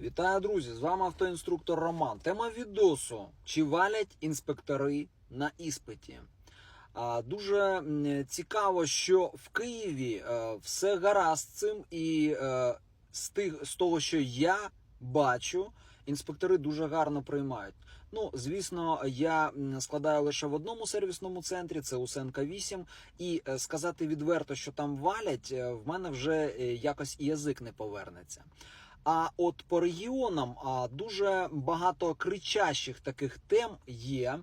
Вітаю, друзі! З вами автоінструктор Роман. Тема відосу: чи валять інспектори на іспиті? Дуже цікаво, що в Києві е, все гаразд цим, і е, з тих з того, що я бачу, інспектори дуже гарно приймають. Ну, звісно, я складаю лише в одному сервісному центрі, це Усенка 8, і е, сказати відверто, що там валять, в мене вже якось і язик не повернеться. А от по регіонам дуже багато кричащих таких тем є,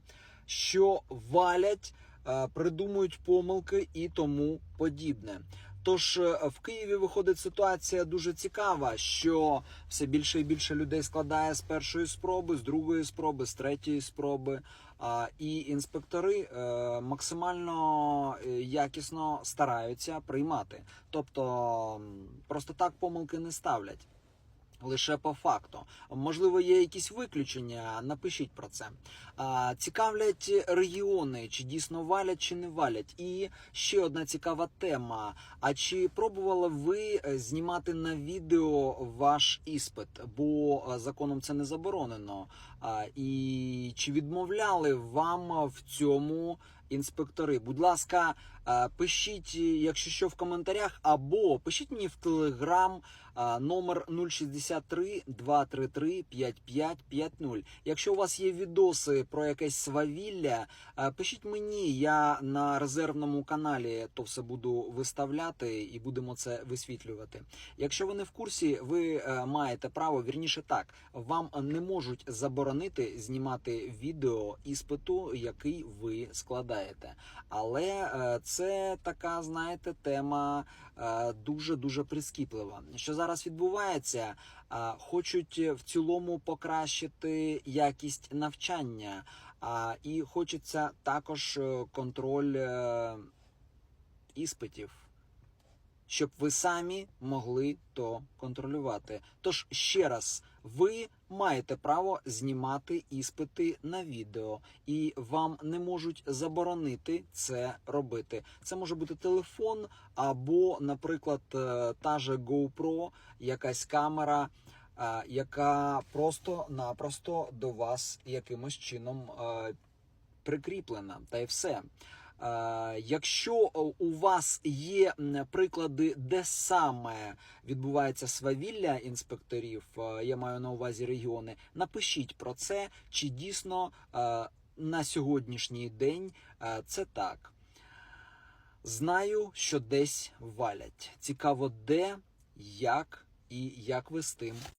що валять, е, придумують помилки і тому подібне. Тож е, в Києві виходить ситуація дуже цікава, що все більше і більше людей складає з першої спроби, з другої спроби, з третьої спроби. І інспектори е, максимально якісно стараються приймати. Тобто просто так помилки не ставлять. Лише по факту. Можливо, є якісь виключення. Напишіть про це. Цікавлять регіони, чи дійсно валять, чи не валять. І ще одна цікава тема. А чи пробували ви е, знімати на відео ваш іспит? Бо е, законом це не заборонено. І чи відмовляли вам в цьому інспектори? Будь ласка, е, пишіть, якщо що, в коментарях, або пишіть мені в телеграм. Номер 063 233 5550. Якщо у вас є відоси про якесь свавілля, пишіть мені, я на резервному каналі то все буду виставляти і будемо це висвітлювати. Якщо ви не в курсі, ви е, маєте право, вірніше так, вам не можуть заборонити знімати відео іспиту, який ви складаєте. Але е, це така, знаєте, тема дуже дуже прискіплива. Що зараз відбувається? Хочуть в цілому покращити якість навчання, і хочеться також е, контроль е, іспитів. Щоб ви самі могли то контролювати. Тож ще раз, ви маєте право знімати іспити на відео, і вам не можуть заборонити це робити. Це може бути телефон, або, наприклад, е, та же GoPro, якась камера, е, яка просто-напросто до вас якимось чином е, прикріплена, та й все. Е, Якщо у вас є приклади, де саме відбувається свавілля інспекторів, е, я маю на увазі регіони, напишіть про це, чи дійсно е, на сьогоднішній день е, це так. Знаю, що десь валять. Цікаво, де, як і як ви з тим